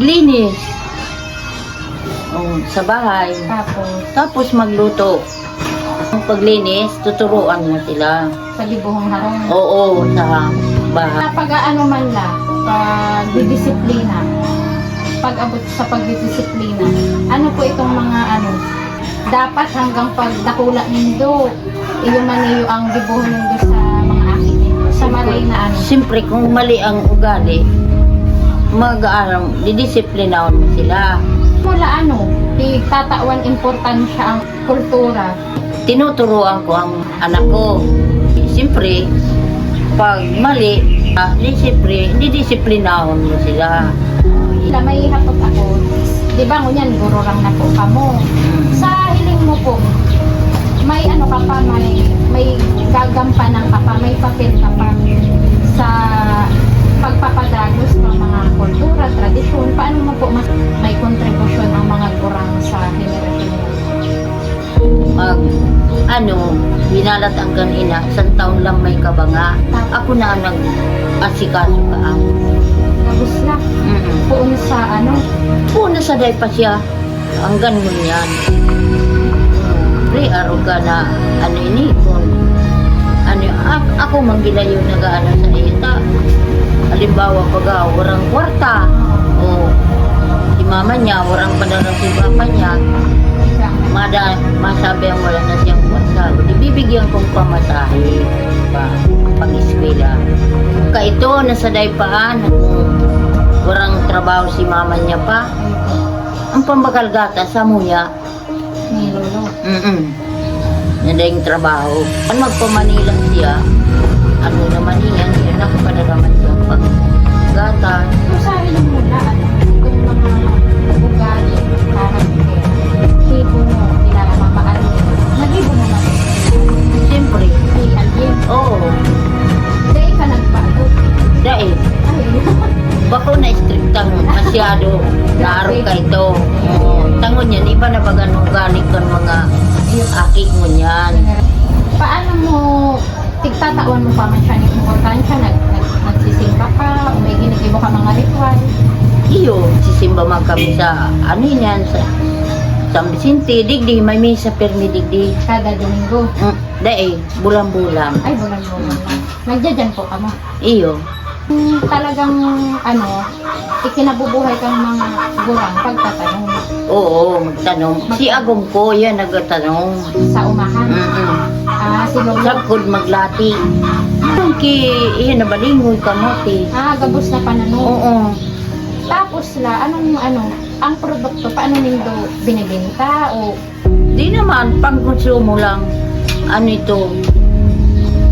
Maglinis. Oh, sa bahay. Tapos, Tapos magluto. Ang paglinis, tuturuan mo sila. sa libuhong harong. Oo, sa bahay. Kapag ano man la, pag disiplina, pag abot sa pagdidisiplina, ano po itong mga ano, dapat hanggang pag nakula nindo, iyo man niyo ang dibuhon nindo sa mga akin nindo, sa malay na ano. Siyempre, kung mali ang ugali, mag-aaral, didisiplinaon mo sila. Mula ano, tatawan importansya ang kultura. Tinuturuan ko ang anak ko. Siyempre, pag mali, ah, di siyempre, didisiplinahon mo sila. Sila may hapot ako, di ba ngunyan, guro lang na po ka mo. Sa hiling mo po, may ano ka pa, may, may gagampanan ka pa, may papel ka pa pagpapadagos ng mga kultura, tradisyon. Paano mo po may kontribusyon ang mga gurang sa henerasyon? Mag, ano, binalat ang ganina, isang taon lang may kabanga. Ako na ang nag-asikaso ka ako. Gabos na. Mm-mm. Puon sa ano, Una sa day pa siya, ang ganun yan. Pre, araw ka na, ano ini, kung, ano, ak- ako manggilayo nag-ano sa ita. Halimbawa, pag ah, warang kwarta, o, si mama niya, warang panarang si papa niya, mada, masabi ang wala na siyang kwarta, di bibigyan kong pamasahe pa, pang-eskwela. Ka ito, nasa daypaan, warang trabaho si mama niya pa, ang pambagalgata sa muya, mm Nada yung trabaho. Ang magpa-Manila siya, ano naman yan, yun? Nakapadalaman siya pag gata. So sa hiling mo na, ano, itong mga ugali, karakter, hibo mo, kilala mapaano, nagibo mo na. Rin. Siyempre, oo, dahil ka nagbago. dahil, bako na istriktang masyado, naaro ka ito. Oo, tangon yan, iba na ba ganun galing mga kami sa, ano yan, sa San Vicente, digdi, may misa permi digdi. Kada Domingo. Mm, dahil, bulang-bulang. Ay, bulan-bulan lang. Nagdadyan po ka mo. Iyo, Hmm, talagang ano, ikinabubuhay kang mga gurang pagtatanong Oo, magtanong. Si Agong ko, yan nagtanong. sa umahan. Mm-mm. Ah, si Lolo. Sagkod maglati. Ang ki, iyan na balingoy kamote. Ah, gabos na pananong. Oo. Tapos la, anong ano, ang produkto, paano nindo binibenta o Di naman, pang konsumo lang. Ano ito?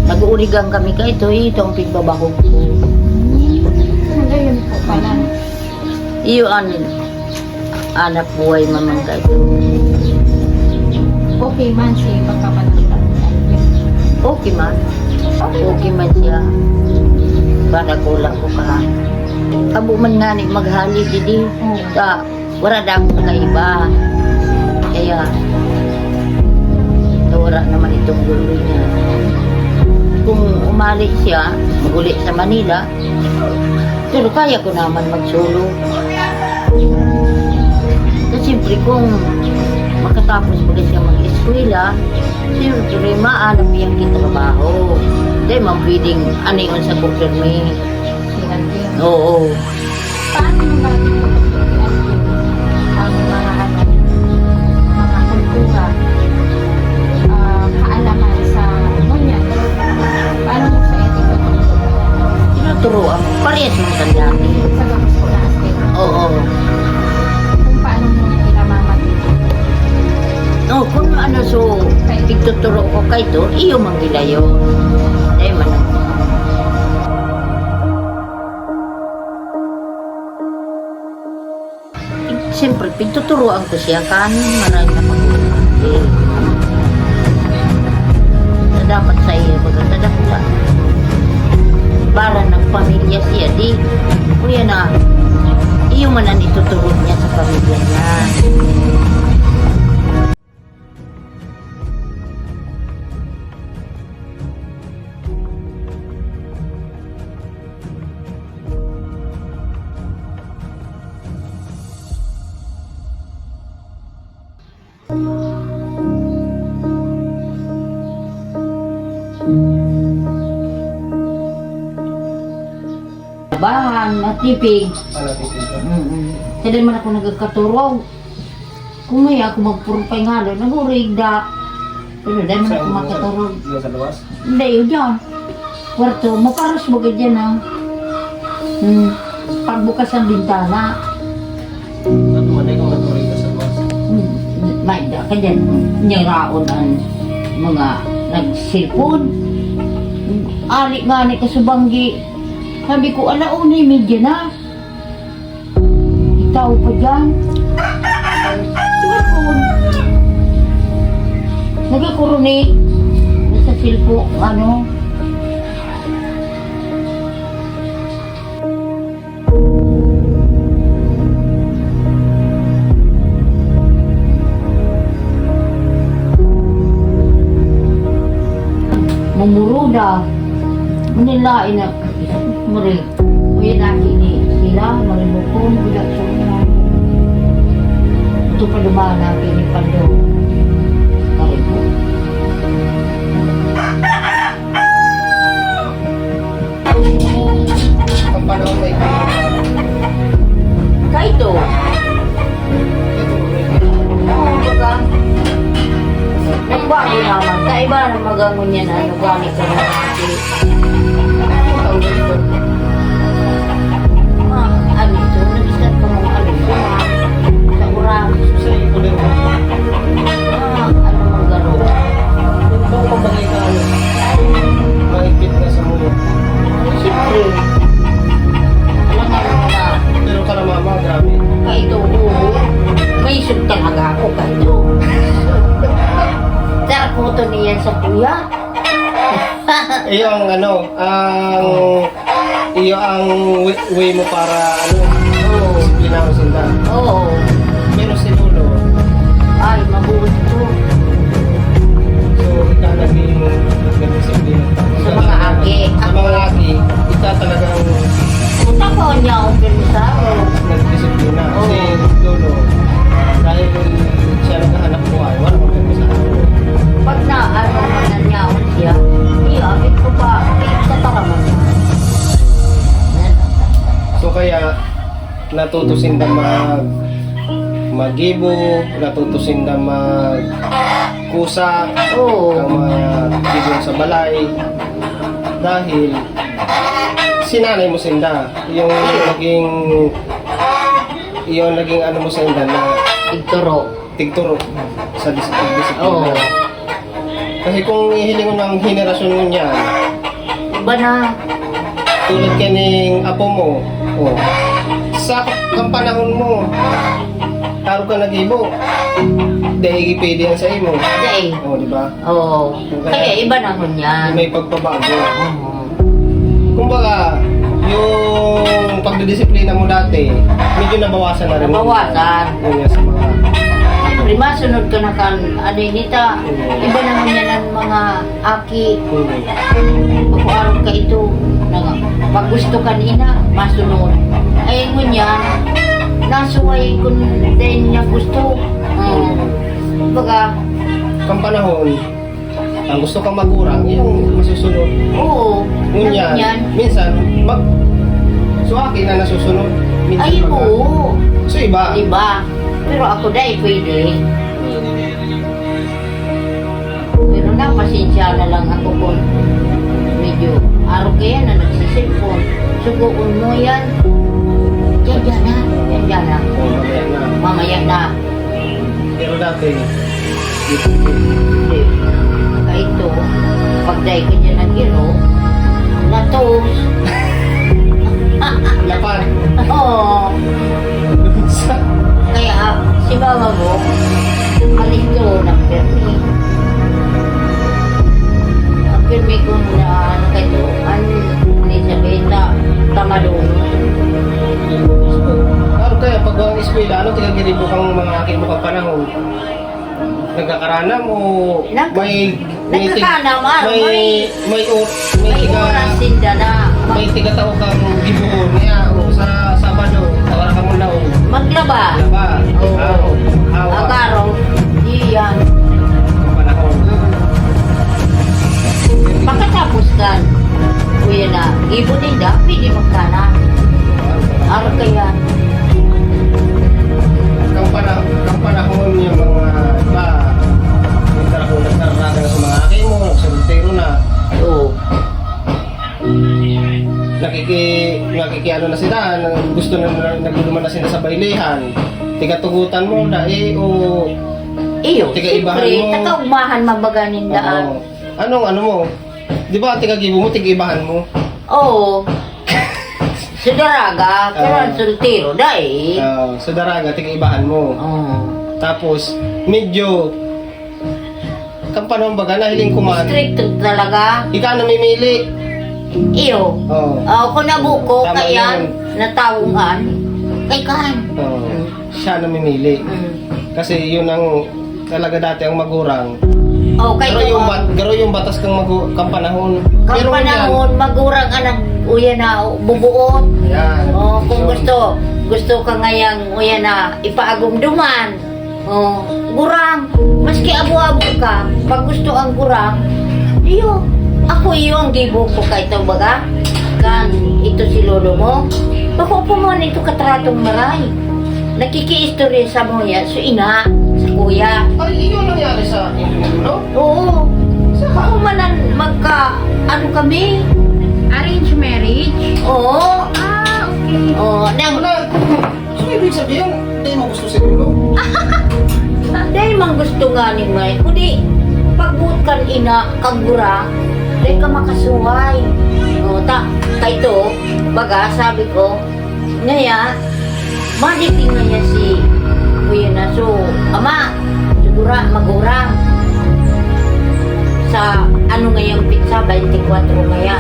Nag-uurigan kami ka ito, ito ang pigbabako ko. po pala. Iyo an anak buhay mamang ka ito. Okay man si pagkapanagtan. Okay man. Okay. Okay man siya. Para kulang ko ka. Abo man nga ni maghali didi. Sa wala na akong kaiba. Kaya wala naman itong gulo niya. Kung umali siya, maguli sa Manila, pero kaya ko naman magsolo. Kasi siyempre kung makatapos pa siya mag-eskwela, siyempre maanap yung kitrabaho. Hindi, ma'am, pwedeng ano yun sa kumpirmi. Oo. Paano mo ba ang mga ano, mga kultura, ah, kaalaman sa ngunyan? Paano mo sa Tinuturoan. Parehas mo sa sa gabos ko na aspect? Oo. Kung paano mo pinamamagitan? No, kung ano so, pigtuturo ko kay to, iyo manggilayo. Eh, man. Siyempre, pigtuturoan ko siya kan marami na pag-uwi. Na dapat sa iyo, baga tadakta. Para ng pamilya siya, di, kuya na, iyo man ang ituturo niya sa pamilya niya. Simbahan, natipig. Ano, titignan? Mm-mm. Kaya di man ako nagkaturaw. Kung may ako magpurupay nga doon, nagurigda. Pero di man ako makaturaw. Diyan sa luwas? Hindi, yun dyan. Kwarto, maparas mo ka dyan ha. Hmm. Pagbukas ang bintana, At manay kung natuloy ka sa luwas. hmm, may da ka dyan. Niyaraon ang mga nagsilpon. Hmm, Ali nga ni kasubanggi. Sabi ko, alaunay medya na. Ikaw pa dyan. Silpon. Nagkakuruni. Nasa silpo, ano, mumuruda. Manilain na mari. Kuya laki ni sila, marimukon, bila suna. Ito pa dumaan natin ni Pando. Karibo. Ang na ikaw. Kaito. Oo, baga. Nagbago naman. Kaiba na magangon yan. Ano gani ka na isip talaga ako, kaito. Sarap mo to niyan sa kuya. Iyo ang ano, ang iyo ang way, way mo para ano, ko sinda. Oo. Pero si Lolo, Ay, mabuti to. so ikaw naging nagdisiplina. Sa mga agi. Sa mga agi, ikaw talagang Punta ko niya ang pinisaro. nagdisiplina. Kasi Lolo, dahil siya naghahanap buhay, wala kaya natutusin na mag magibo, natutusin na mag kusa, Oo. ang mga ibon sa balay dahil sinanay mo sinda yung naging yung naging ano mo sinda na Igturo. tigturo sa dis- disiplina Oo. kasi kung ihiling mo ng henerasyon mo niyan Iba na. tulad kaning apo mo oh, sa kang panahon mo taro ka nagibo dahil pwede yan sa imo Day. oh di ba Oo. Kaya iba na ho yan. may pagpabago Oo. Kumbaga, yung pagdidisiplina mo dati, medyo nabawasan na rin. Nabawasan. Yun nga sa mga... Siyempre, masunod ka na kan, ano nita, iba naman yan ang mga aki. Pag-araw ka ito, na, pag gusto ka nina, masunod. Ay, ngunyan, nasuway kung dahil niya gusto. Um, baga, Kang panahon, ang gusto kang magurang, yung masusunod. oo, Ngunyan, minsan, mag... So, akin na nasusunod. Minsan, Ay, baga. oo, So, iba. diba? Pero ako dahil pwede. Pero na, pasensya na lang ako kung medyo araw kaya na nagsisilpon. Suguon mo yan. Yan dyan na. Yan dyan na. Mamaya na. Mamaya na. Pero dati, Hindi. Kahit to, pag dahil ka dyan ng hero, natos. lapan. Oo. Kaya, si mama mo, alis to ng permi. Permi ko na ano kayo, ano, Elisabetta, tamalong. Ano kaya, pag ang eskwela, ano tigagiribo kang mga aking mga panahon? Nagkakaranam o Nag- may... may tig- Nagkakanam, ah, may... may- May... or, may, May tiga... oras sinda na. may tiga tao kang gibuhon niya o sa Sabado, tawara ka mo na o Maglaba. laba, Oo. aw, awa, Agaro. Iyan. Makatapos ka. Kuya na, ibo din da, pwede magkana. Araw kaya. Kang panahon, kang panahon yung mga panahon nagkararaga na sa mga akin mo, nagsultero na, Oo. nakiki, nakiki ano na sila, gusto na, na nagduduman na sila sa baylihan, tigatugutan mo na eh, o Iyo, siyempre, mo. takaumahan mabaganin daan. anong ano mo, di ba tigagibo mo, tigibahan mo, Oo. Sa daraga, pero Ah. ang sultiro dahil. Ah, sa daraga, tigibahan mo. Oo. Tapos, medyo, kang panahon baga, nahiling kuman, Stricto talaga. ikaw namimili. Iyo. Oh. Oh, kung nabuko, Tama kaya yun. natawungan, kay kan. Siya namimili. Mm. Kasi yun ang talaga dati ang magurang. Oh, kay Pero yung, bat, pero yung batas kang, magu, kang panahon. Kang Pero panahon, magurang anak uya na bubuot. Yan. Oh, kung Yun. gusto, gusto ka ngayang uya na ipaagumduman. Oh, gurang. Maski abo-abo ka, pag gusto ang gurang, iyo, ako iyo ang gibo ko kay ito baga. Kan, ito si lolo mo. Bako po mo nito katratong maray. Nakikiistorya sa mo ya, so ina, kuya. Ay, yun nangyari sa inyo, no? Oo. Sa ako manan magka, ano kami? Arrange marriage? Oo. Ah, okay. Oo, nang, Wala. So, ibig sabihin, hindi mo gusto si Lolo. dahil mang gusto nga ni May, kundi pagbuot kan ina kagura, dahil ka makasuway. O, ta, kay to, baga, sabi ko, ngaya, maditing niya si Kuya na, so, ama, sigura, magurang. Sa, ano ngayang pizza, 24 ngaya.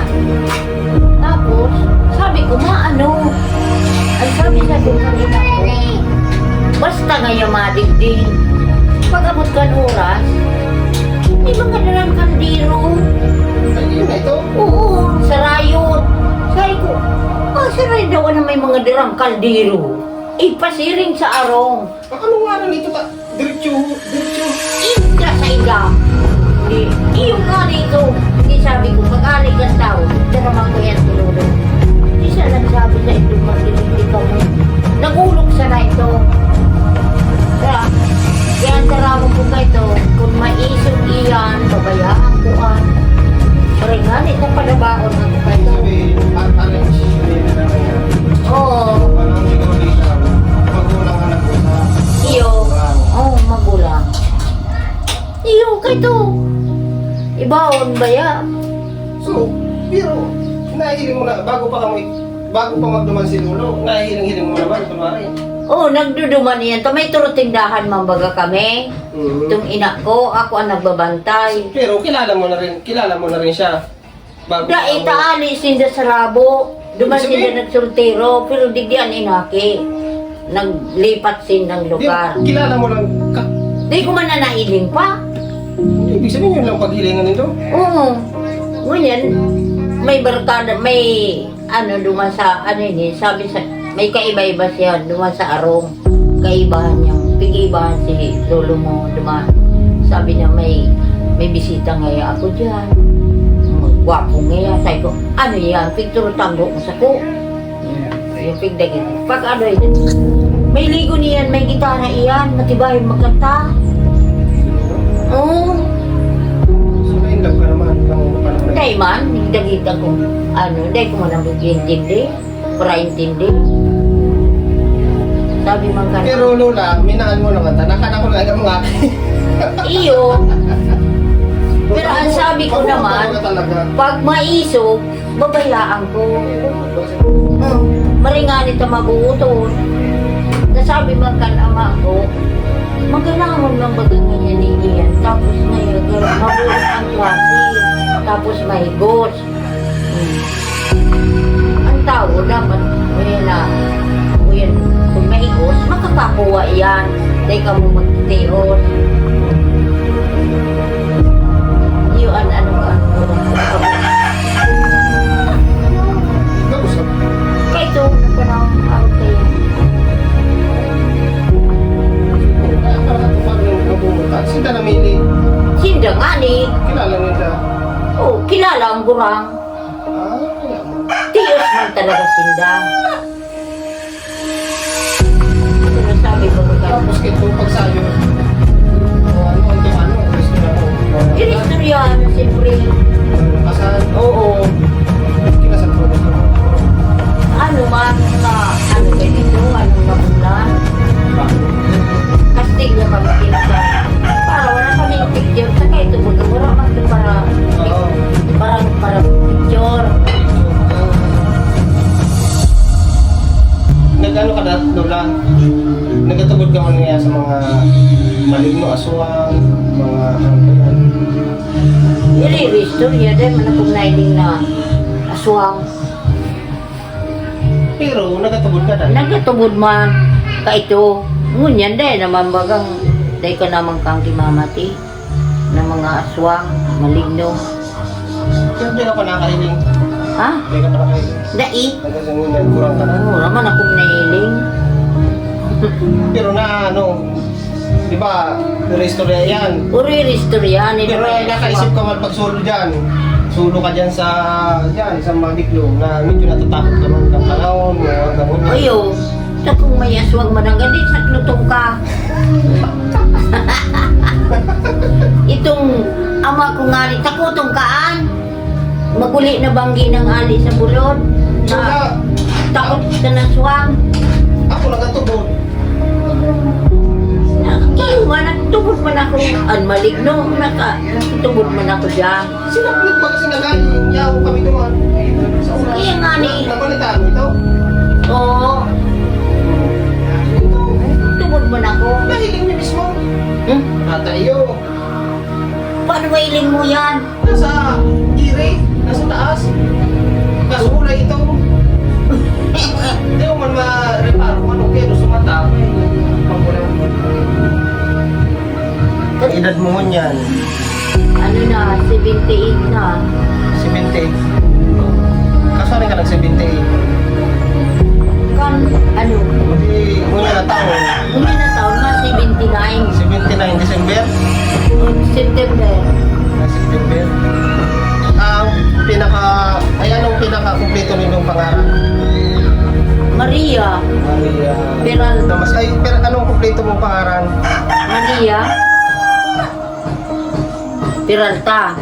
Tapos, sabi ko, ma, ano, ay sabi sa kanina ko, basta ngayong madigdig, pag-abot ka ng oras, may mga dalang kandiro. Ay, yun na ito. Oo, sarayot. Sabi ko, ah, saray daw na may mga dirang kaldero. Ipasiring sa arong. Baka anong nga rin ito ta? Diretso, diretso. Inda sa ida. Di, iyong nga dito. Di sabi ko, pag-alik ang Oo, oh, nagduduman yan. To may turutindahan mambaga kami. Mhm. Itong ina ko, ako ang nagbabantay. Pero kilala mo na rin, kilala mo na rin siya. Bago Da kami- itaali sinda sa labo. Duman Ibig sabihin- sinda nagsultero, pero di diyan inaki. Naglipat sin ng Di, lugar. kilala mo lang, ka, Di ko man na nailing pa. ibig sabihin yun lang paghilingan nito. Oo. Ngunyan, may barkada, may ano duman sa, ano ini, sabi sa, may kaiba-iba siya duman sa arong. Kaibahan niyang, pigibahan si lolo mo duman. Sabi niya may, may bisita ngayon ako dyan. Gwapo ngayon. Sabi ko, ano yan? Picture tango mo sa ko. Yung pigdagin. Pag ano yun, may ligo niyan, may gitara iyan, matibay magkanta. Oo. So, na-inlove ka naman ng panahon na Hindi man, higdagita ko. Ano, hindi ko man ang intindi. Para intindi. Sabi man ka Pero Lola, minahal mo naman, tanaka ko lang ang mga Iyo. Pero ang sabi ko naman, ka pag maisog, babayaan ko. Hmm, maringan ito mabuuton. Nasabi man kan ama ko, magalangon lang bagang ganyan ni Ian. Tapos ngayon, mabuot ang klase. Tapos may higos. Hmm. Ang tao dapat, kuya na, higos, makakakuha yan. Dahil ka mo magtitios. Yun, ano ka, Kaya ito, kayo. kaya para ito pa rin mabuhay. Sinta nga ni. kilala nila. Oh, kilala ang gurang. Ah. Tiyos man talaga sinda. Tapos kito pagsayo. Oh, ano ang ano, gusto na ko. Iris na yan, siyempre. Kasal, oo. Kinasal ko. Ano man, Nagatubod man ka ito. Ngunyan din naman bagang day ka naman kang kimamati ng mga aswang, maligno. Ka pa nakailing. Ha? Di ka pa nakailing. Dai? Nagasangunan, kurang ka na. Oo, naman akong nailing. Pero na ano, di ba, restore yan. Uri restore yan. Pero nakaisip ka man pagsulo dyan. Sulo ka dyan sa, dyan, sa Madiklo, na medyo natatakot ka man kang panahon, mga ganun. Ayo, sa kung may aswang mananggan din sa lutong ka. Itong ama ko nga rin, takutong kaan. Maguli na banggi ng ali sa bulod. Na, takot ka na aswang. ako nagatugod. Nakakaiwa, nagtubod man ako. Ang maligno, naka, tubod man ako dyan. Sinaplit ba kasi nagaling? Yaw kami duman. Sa una. Kaya nga ni, Nabalitaan mo ito? oo, tubod man ako. Nahiling niya mismo. Hmm? Natayo. Paano mailing mo yan? Nasa gire. Nasa taas. Kasulay ito. Hindi mo man ma-reparo edad mo mo niyan, Ano na, 78 na. 78. Kaso ka ng 78. Kan, ano, Hindi, muna na taon. Una na taon na, 79. 79 December. September. na September. Ang pinaka, ay anong pinaka kumpleto ninyong pangalan? Maria. Maria. Peral. Damas, ay, pero anong kumpleto mong pangalan? Maria. Peralta.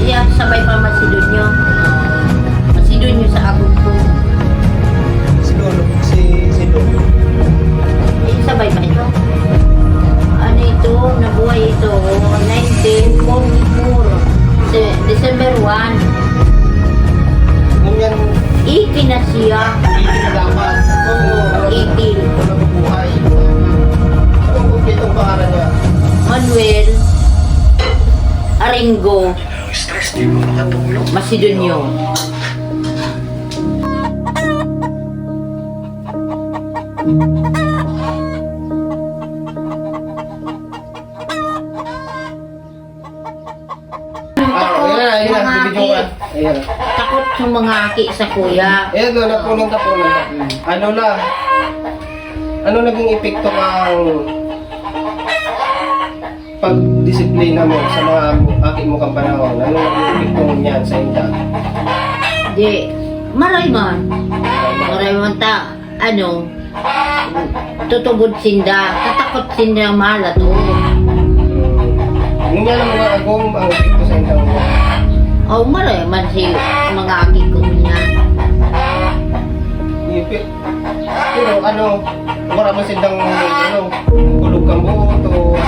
Iya, sabay pa Masidonyo. Masidonyo sa agong ko. Si Lolo, si, si Lolo. Eh, sabay pa ito. Ano ito? Nabuhay ito. 1944. Se- December 1. Nung yan, 80 Ayan. Takot sa mga aki sa kuya. Ayan doon, napunan ka punan ka. Ano na? Ano naging epekto kang pagdisiplina mo sa mga aki mo kang panahon? Ano naging epekto niyan sa inda? Di, maray man. Maray man ta, ano, tutubod sinda, katakot sinda mahal to. Yan ang mga agong ang epekto sa inda mo. O maray man si mga aki ko niya. Pero ano, man silang ano, kulog kang buot o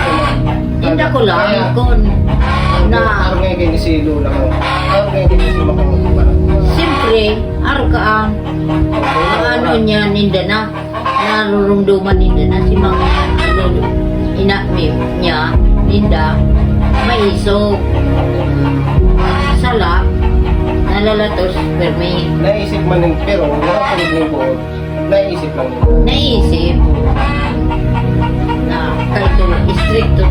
Hindi ko lang kung na araw ngayon kayo si Lula mo. Araw ngayon kayo si Makang siyempre, araw ka ang ang ano niya, ninda na, narurumduman ninda na si mga ano, ina niya, ninda, may iso, salak, nalalatos, permi, Naisip man din, pero mo yung buot. Naisip nila. naisip na kahit stricto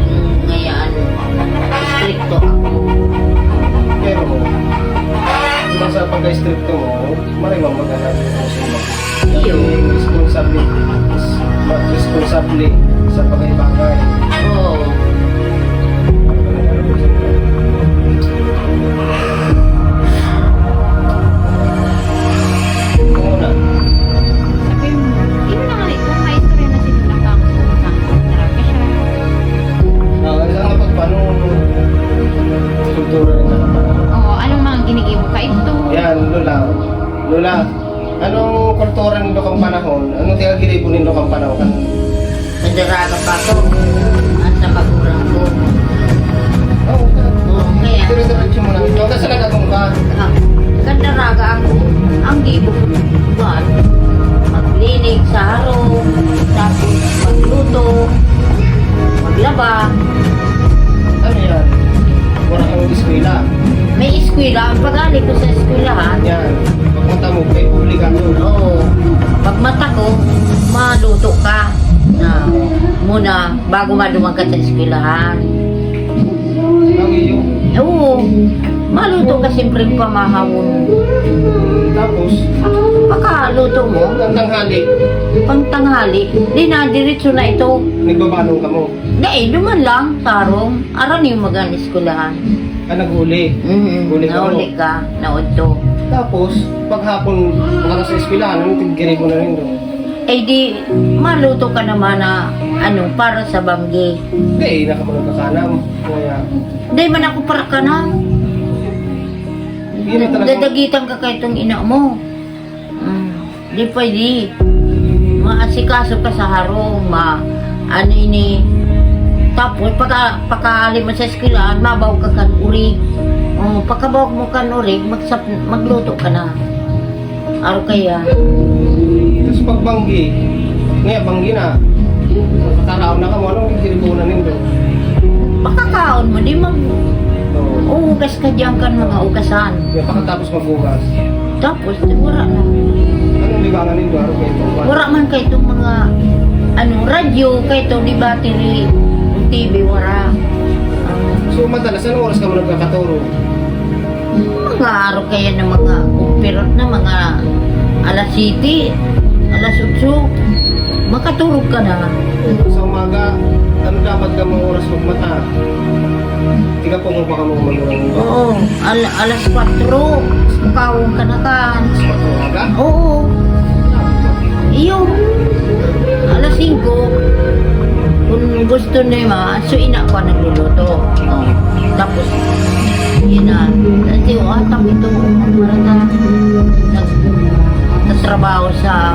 stricto ako. Pero, kung sa pagka-stricto mo, marimang maghanap mo sila. Iyo. Responsable, responsable sa bagay-bagay. Oo. Una, bago maduman ka sa eskwelahan. Oo. Maluto ka siyempre pamahawon. tapos, Pagkaluto mo, ang tanghali, pang tanghali, di na, diretso na ito. nagbabalong ka mo. Dahil, duman lang, tarong, aran yung magan eskwelahan. Ka naghuli. Mm Huli ka Nauli mo. ka, naudto. Tapos, paghapon, makaka sa eskwelahan, tigiri mo na rin doon? Eh di, maluto ka naman na, ano, para sa banggi. Hindi, nakamunod ka kanam. Kaya, Dahil man ako para ka na. Talaga- Dadagitan ka kay itong ina mo. Mm. Di pwede. Maasikaso ka sa harong, ma... Ano ini... Tapos, pagka, pagkaali mo sa eskwelahan, mabaw ka kan urig. Oh, pagkabaw mo kan urig, magsap, magluto ka na. Araw kaya. Pagbanggi, ngayon banggi na. Kakaraon na ka mo, anong tigiri mo na rin doon? Pakakaon mo, di mag... Uugas ka dyan kan mga ugasan. Yung pagkatapos magbugas, Tapos, wala na. anong libangan nito? Araw kayo ito? Wala man kay itong mga ano, radyo, kay ito, di battery, TV, wala. So, madalas, anong oras ka mo nagkakaturo? mga araw kaya ng mga umpirot na mga alas 7, alas 8, makatulog ka na. Sa umaga, ano dapat ka mga oras magmata? Pa ka mo magulong mo. Oo, al alas 4, kawong ka na. Sa umaga? Oo, iyo, alas 5, kung gusto niya ma, so ina ko nagluluto. Oh. Tapos, yun na. Kasi, oh, atang ito, ang marata. Nagtrabaho sa,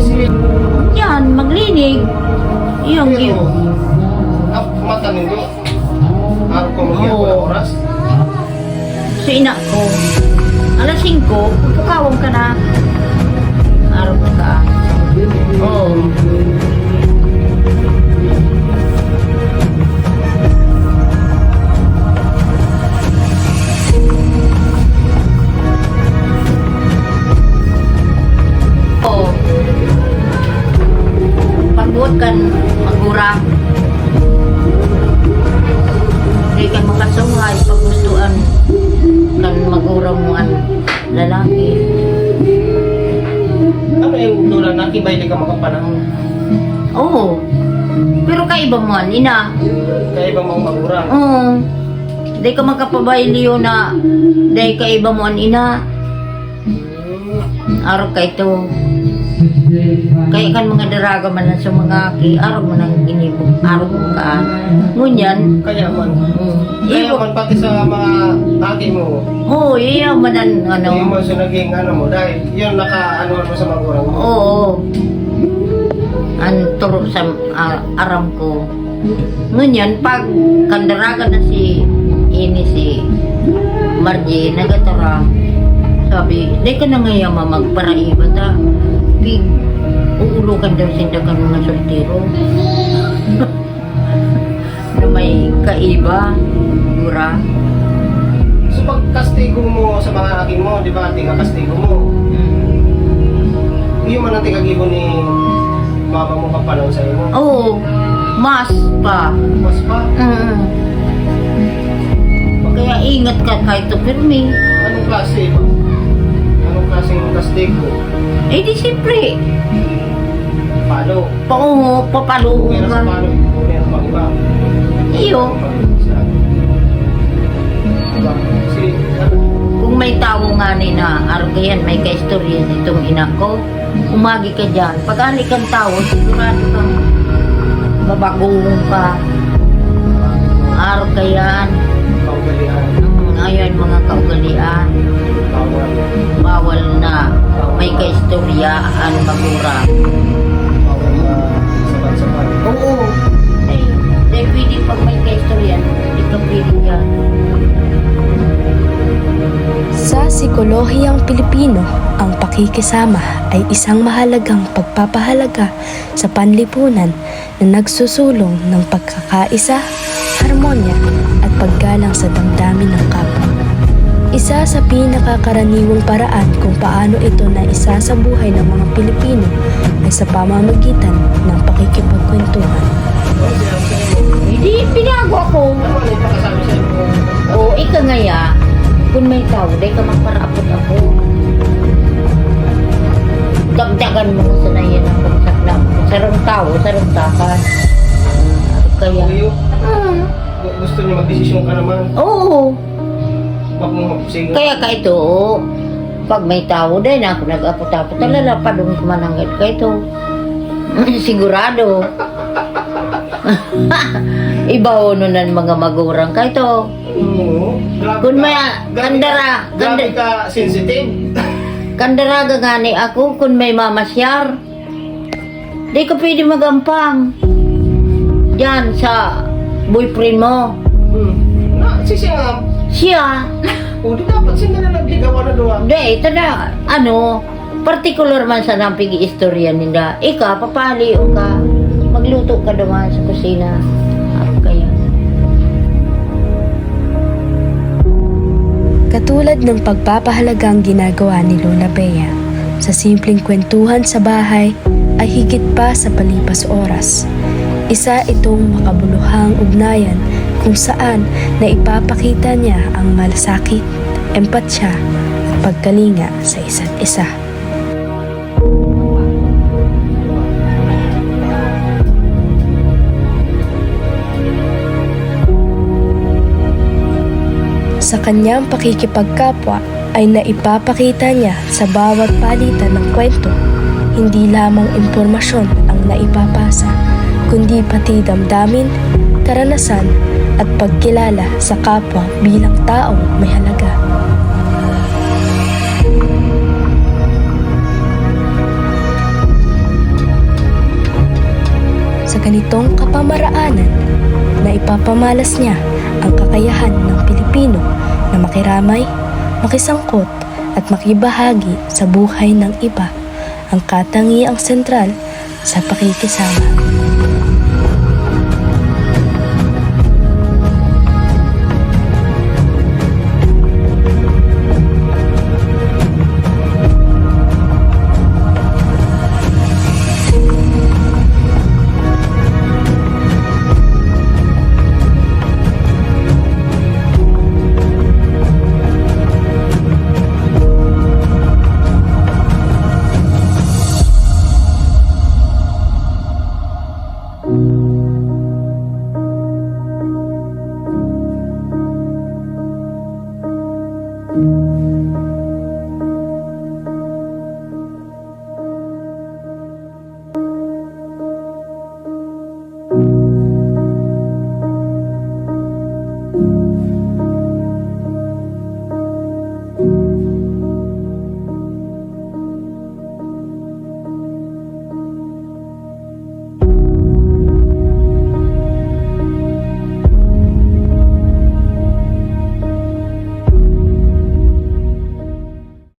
isipin. Yan, maglinig. Yung, ah, mata nindo. Araw ko Oo. oras. so ina ko. Alas 5, pupukawang ka na. Araw na ka. Oo. Oo. Pagbuot kan magura. Hindi ka makasungay pag gustuan kan magura mo an lalaki. Ano yung lula na kibay di ka makapanahon? Oo. Pero kaiba mo ina. Kaya ibang mga magurang. Oo. Di ka makapabayliyo na dahil kaiba mo ina. Araw ka ito. Kaya kan mga daraga man sa mga ki, araw mo nang ginibog, araw mo ka. Ngunyan, Kaya man. mm, Kaya man pati sa mga ate mo. oo, iya man ang ano, Hindi mo siya naging ano mo dahil yun naka ano mo sa magurang mo. oo, ang turo sa ah, aram ko. Ngunyan, pag kandaraga na si, ini si Margie, nagatara, sabi, di ka na ngayon magparaiba ta. Big, uulukan daw sinda ka mga soltero. na may kaiba, gura. So pag kastigo mo sa mga aking mo, di ba, tinga kastigo mo. Mm. Iyo man ang tigagibo ni mama mo kapanon sa mo. Oo, mas pa. Mas pa, Mm. Kaya ingat ka kahit to pirmi. anong klase? Anong klaseng kastigo? Eh di siyempre, Palo. Kaya sa ka. palo, meron pang iba. Iyo. Diba? Kung may tao nga ni na argayan, may kaistorya itong ina ko, umagi ka dyan. Pag ali kang tao, sigurado kang babagong ka. Araw ka yan. kaugalian, Mm, ayan mga kaugalian. bawal, Bawal na may kaistoryaan magura. Na sabat-sabat. Oo. Ay, di pwede pag may kaistorya, hindi ka pwede yan. Sa psikolohiyang Pilipino, ang pakikisama ay isang mahalagang pagpapahalaga sa panlipunan na nagsusulong ng pagkakaisa, harmonya at paggalang sa damdamin ng kapwa. Isa sa pinakakaraniwang paraan kung paano ito na isa sa buhay ng mga Pilipino ay sa pamamagitan ng pakikipagkwentuhan. Hindi, pinago ako. O, ika ngaya, kung may tao, di ka magparaapot ako. Dagdagan mo sa na yan ang bagsak na. Sarang tao, sarang takan. Kaya, ah, gu- gusto niyo magdesisyon ka naman. oo. Huwag mong magpusingan. Kaya ka ito, pag may tao din ako nag-apot-apot, talala pa doon kumananggat ka ito. Sigurado. Iba no ng mga magurang ka ito. Oo. Kung may kandara, ka- Grabe kanda- ka sensitive. Kandaraga gani ako kung may mamasyar. Di ka pwede magampang. Diyan sa boyfriend mo. Hmm. Na, sisingam. Siya, O, di dapat sila na nagligawan na doon. di, ito na, ano, particular man sa nampigi istorya nila. Ika, papali o ka, magluto ka naman sa kusina. Ako kaya. Katulad ng pagpapahalagang ginagawa ni Lola Bea, sa simpleng kwentuhan sa bahay ay higit pa sa palipas oras. Isa itong makabuluhang ugnayan kung saan na ipapakita niya ang malasakit, empatsya at pagkalinga sa isa't isa. Sa kanyang pakikipagkapwa ay naipapakita niya sa bawat palitan ng kwento. Hindi lamang impormasyon ang naipapasa, kundi pati damdamin, karanasan at pagkilala sa kapwa bilang taong may halaga. Sa ganitong kapamaraanan, na ipapamalas niya ang kakayahan ng Pilipino na makiramay, makisangkot at makibahagi sa buhay ng iba ang katangiang sentral sa pakikisama.